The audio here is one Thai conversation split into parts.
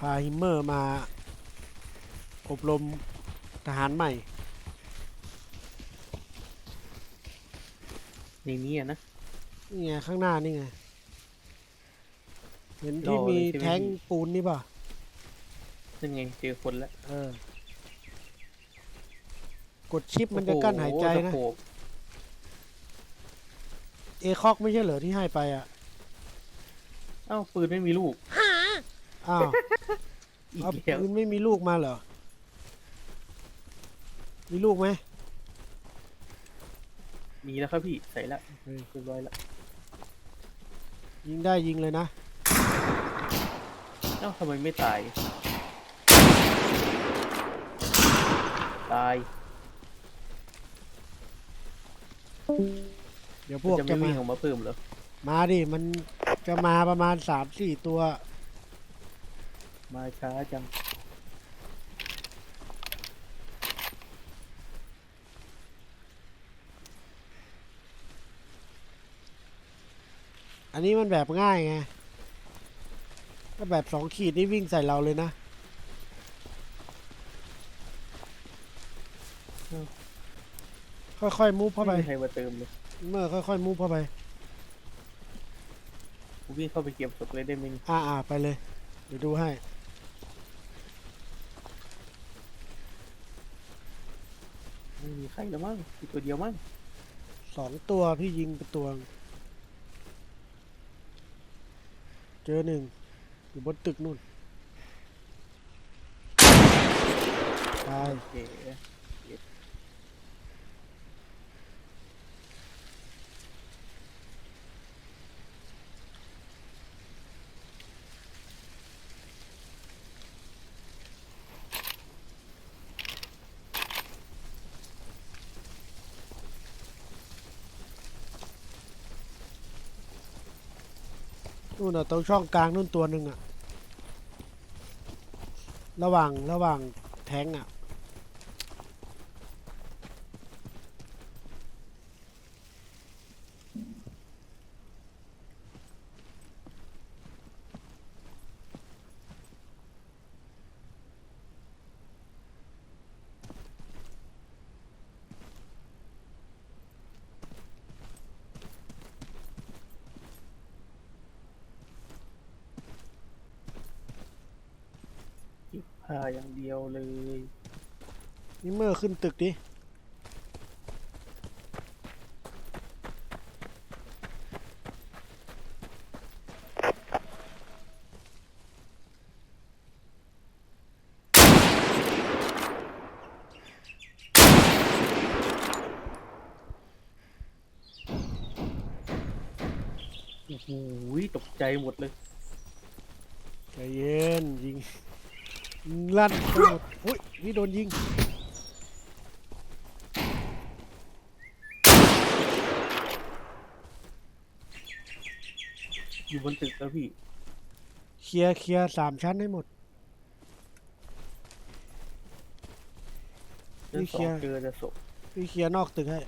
พาฮิมเมอร์มา อบรมทหารใหม่ ในนี้อะนะ นี่ไงข้างหน้านี่ไง เห็นที่รอเลยมีใช่ไหมแท้งพี่ปูนนี่ป่ะนั่นไงเจอคนแล้วเออ กดชิปมันจะกั้นหายใจนะโอ้โหเอคอกไม่ใช่เหรอที่ให้ไปอะ เอ้าปืนไม่มีลูก อ้าวอีกเอาแล้วปืนไม่มีลูกมาเหรอ มีลูกไหมมีแล้วครับพี่ใส่ละเฮ้ยเรียบร้อยละยิงได้ยิงเลยนะ เอ้าทำไมไม่ตาย ตาย เดี๋ยวพมันวกจะจะไม่มา วิ่งออกมาเพิ่มเหรอ มาดิ มันจะมาประมาณสามสี่ตัว มาช้าจัง อันนี้มันแบบง่ายไงถ้าแบบสองขีดนี่วิ่งใส่เราเลยนะ ค่อยๆมูฟเข้าไปไม่มีใครมาเติมเลยเมื่อค่อยๆมูฟเข้าไปผมวิ่งเข้าไปเก็บศพเลยได้ไหมนี่อ่าอ่าไปเลย เดี๋ยวดูให้ ไม่มี ใครแล้วมั้งมีตัวเดียวมั้งสองตัวพี่ยิงไปตัว เจอหนึ่งอยู่บนตึกนู่นตายโอเค นู่นน่ะตรงช่องกลางนู่นตัวหนึ่งอะระหว่างระหว่างแทงอะาอย่างเดียวเลยนี่เมื่อขึ้นตึกดิ โอ้โหตกใจหมดเลย ใจเย็นยิง ลั่นไปหมดอุ้ยนี่โดนยิงอยู่บนตึกแล้วพี่ เคลียร์เคลียร์สามชั้นให้หมดเรื่องสองเจอจะศพ พี่เคลียร์นอกตึกให้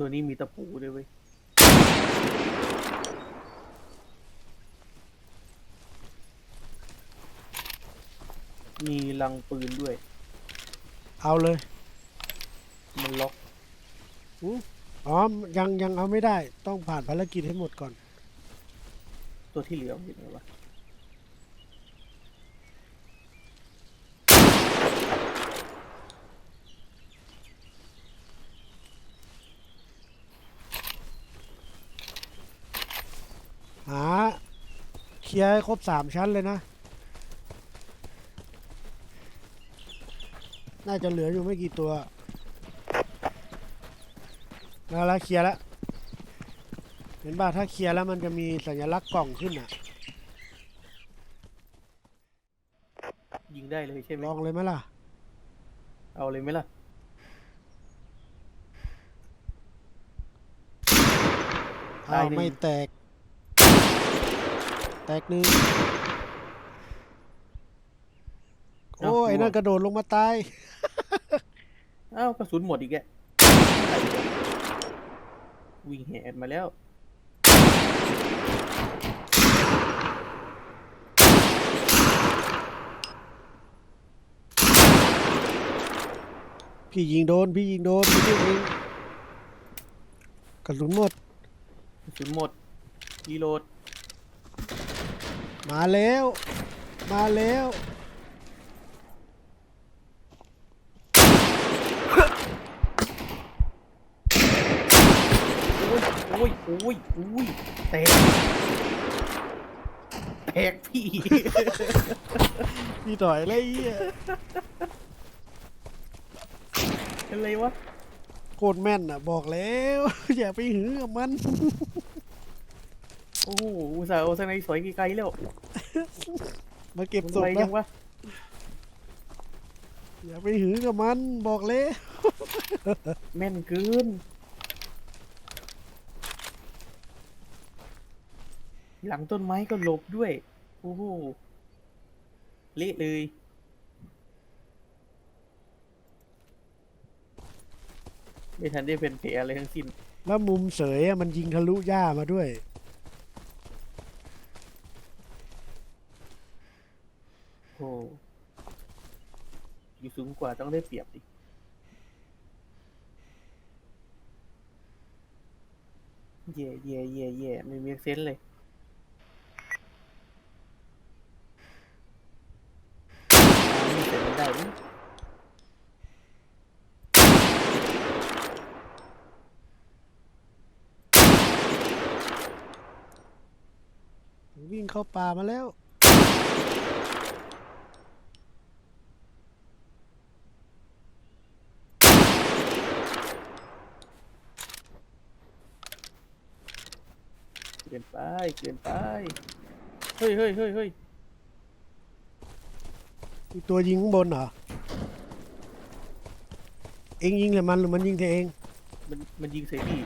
ตัวนี้มีตะปูด้วยเว้ยมีลังปืนด้วย เอาเลยมันล็อกอ๋อยังยังเอาไม่ได้ต้องผ่านภารกิจให้หมดก่อน ตัวที่เหลือเห็นไหมวะ หาเคลียร์ให้ครบสามชั้นเลยนะ น่าจะเหลืออยู่ไม่กี่ตัวแล้วละเคลียร์แล้วเห็นป่ะถ้าเคลียร์แล้วมันจะมีสัญลักษณ์กล่องขึ้นอะ ยิงได้เลยใช่ไหมลองเลยไหมล่ะ เอาเลยไหมล่ะอ้าวตายหนึ่ง ไม่แตก แตกหนึ่งโอ้ยไอ้นั่นกระโดดลงมาตาย อ้าวกระสุนหมดอีกแกวิ่งแหนมาแล้ว พี่ยิงโดน พี่ยิงโดนพี่ยิงเองกระสุนหมด กระสุนหมดรีโหลด มาแล้ว มาแล้ว โอ้ยโอ้ยโอ้ยโอ้ยแตกแตกพี่ พี่ต่อยอะไรเหี้ยอะไรวะ โคตรแม่นอะ บอกแล้ว อย่าไปหือกับมัน โอ้โหอุตส่าห์เอาสไนสวยไกลๆแล้วมาเก็บมันศพไวยันะงวะอย่าไปหือกับมันบอกเลยแม่นเกินหลังต้นไม้ก็หลบด้วย โอ้โหเละเลยไม่ทันได้เป็นแผลอะไรทั้งสิ้น แล้วมุมเสยอะมันยิงทะลุหญ้ามาด้วย โอ้อยู่สูงกว่าต้องได้เปรียบดิเย่เย่เย่เย่ไม่มีเซนเลยนี่เสร็จได้ดิวิ่งเข้าป่ามาแล้ว เกินไปเกินไปเฮ้ยเฮ้ยเฮ้ยเฮ้ยมีตัวยิงข้างบนเหรอ เองยิงแต่มันหรือมันยิงแต่เอง มันมันยิงใส่พี่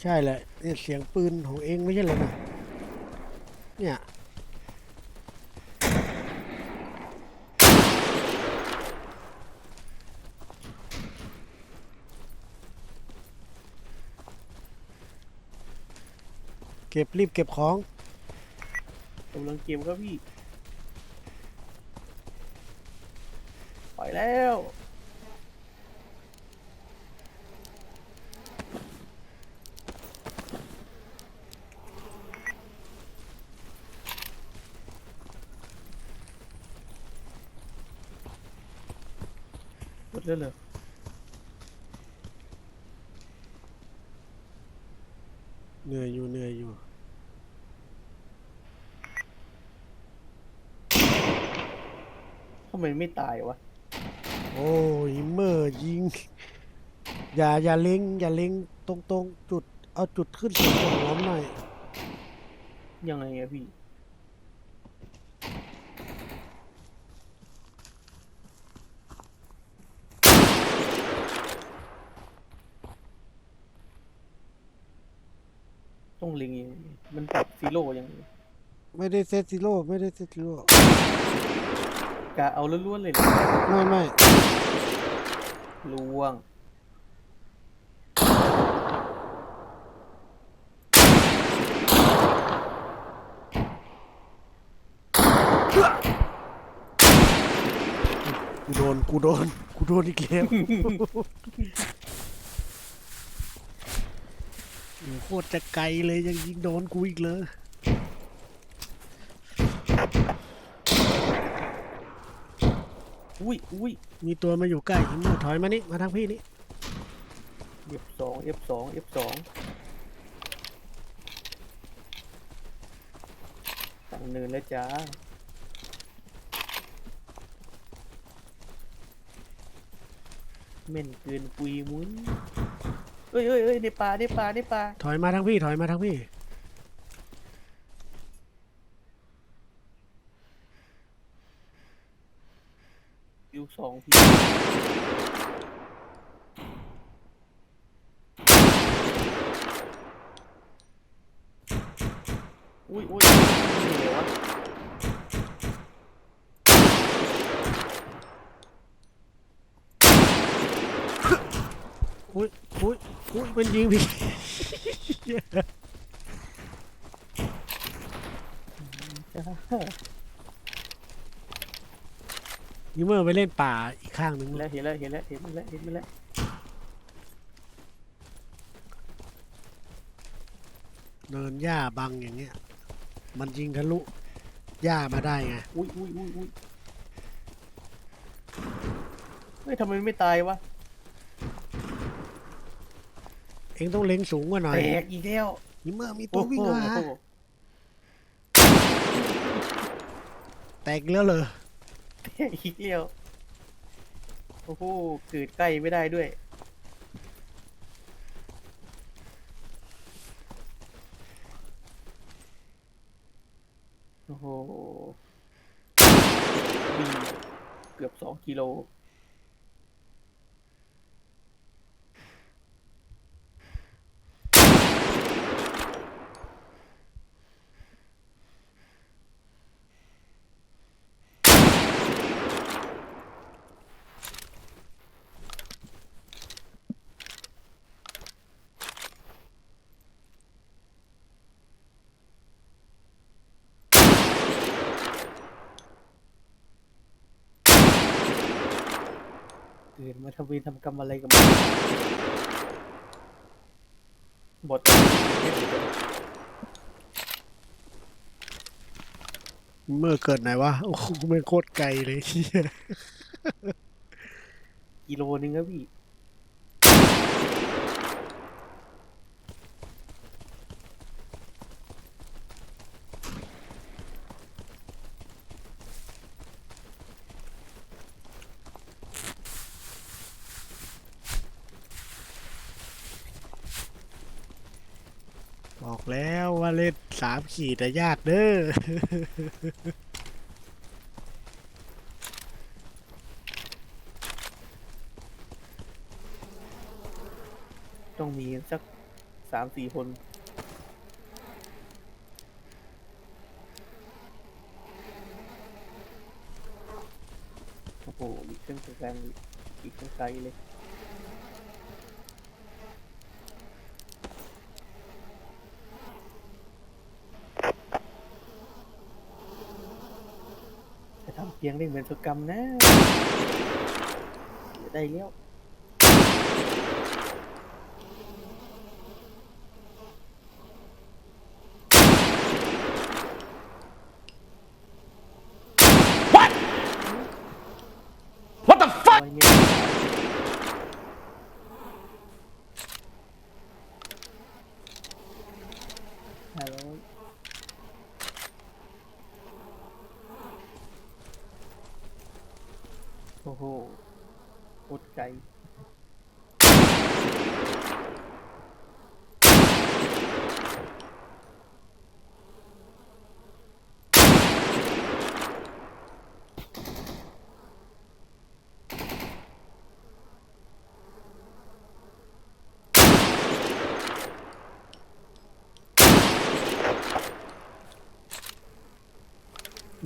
ใช่แหละเนี่ยเสียงปืนของเองไม่ใช่เลยนะเนี่ย เก็บรีบเก็บของกำลังเกมครับพี่ ไปแล้ว หมดแล้วเหรอเหนื่อยอยู่เหนื่อยอยู่ำไมไม่ตายวะ โอ้ยเมื่อยิง อย่าอย่าเล็งอย่าเล็งตรงตรงๆจุด เอาจุดขึ้นสูงกว่าหัวมันหน่อยยังไงอะพี่ ต้องเล็งยังไงมันปรับซีโร่ยังไงไม่ได้เซตซิโร่ไม่ได้เซตซิโร่ กะเอาล้วนๆเลยเหรอไม่ไม่ล่วง กูโดนกูโดนกูโดนอีกแล้วโอ้โหโคตรจะไกลเลยยังยิงโดนกูอีกเลย อุ้ยอุ้ยมีตัวมาอยู่ใกล้มึงถอยมานี่ มาทางพี่นี่ F สอง F สอง F สองตั้งเนินแล้วจ้า เม่นเกินปุยมุ้นเอ้ยเอ้ยเอ้ยในป่าในป่าในป่าถอยมาทางพี่ ถอยมาทางพี่ คิวสองพี่อุ้ยอุ้ยนี่เหรอวะ อุ้ยอุ้ยอุ้ยมันยิงพี่ยิงเมอร์ไปเล่นป่าอีกข้างหนึ่งเห็นแล้วเห็นแล้วเห็นแล้วเห็นมันแล้วเห็นมันแล้วเนินหญ้าบังอย่างเงี้ย มันยิงทะลุหญ้ามาได้ไง อุ้ยอุ้ยอุ้ยอุ้ยเฮ้ยทำไมมันไม่ตายวะ เองต้องเล็งสูงกว่าหน่อยแตกอีกแล้วยิงเมอร์มีตัววิ่งมาหาโอ้โหแตกแล้วเหรอแตกอีกแล้วโอ้โหเกิดใกล้ไม่ได้ด้วยโอ้โหวิ่งเกือบสองกิโล มาทำเวรทำกรรมอะไรกับมันบทยิงเมอร์เกิดไหนวะ โอ้โหมันโคตรไกลเลยเหี้ยกิโลนึงครับพี่ บอกแล้วว่าเล่นสามขีดแต่ยากเด้อ ต้องมีสักสามสี่คน โอ้โหมีเครื่องแรงอีกเครื่องไกลเลย จะทำ เพียงได้เหมือนสุกรรมนะ ได้แล้ว What the fuck? ร้อยเมตรห้าร้อย โหโคตรไกล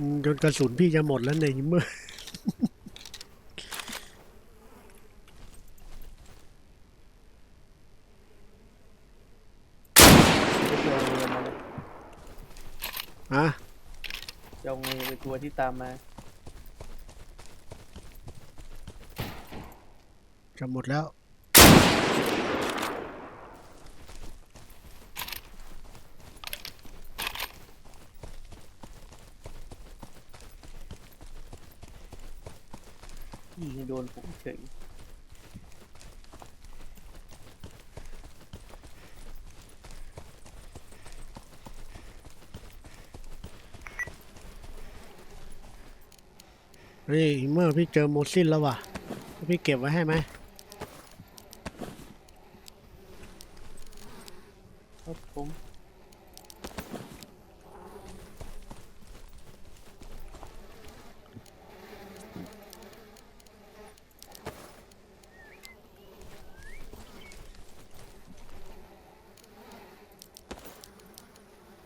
อืมจนกระสุนพี่จะหมดแล้วในยยิงเมอร์ จะเอาเงินมาเลย อะ จะเอาเงินไปตัว ที่ตามมาจะหมดแล้ว ยิงโดนผมเฉย เฮ้ยยิงเมอร์พี่เจอโมซินแล้วว่ะ พี่เก็บไว้ให้ไหมครับผม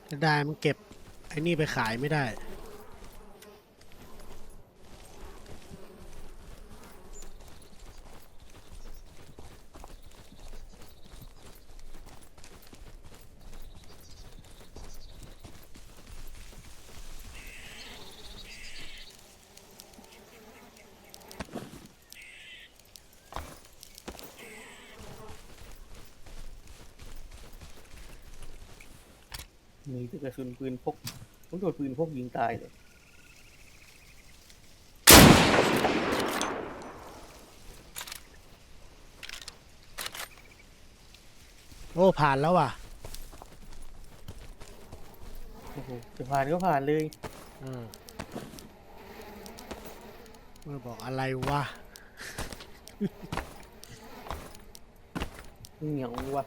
จะได้มันเก็บไอ้นี่ไปขายไม่ได้ มีแต่กระสุนปืนพกผมโดนปืนพกยิงตายเลยโอ้ผ่านแล้วว่ะโอ้โหจะผ่านก็ผ่านเลยอืมเมื่อบอกอะไรวะ เหนียวว่ะ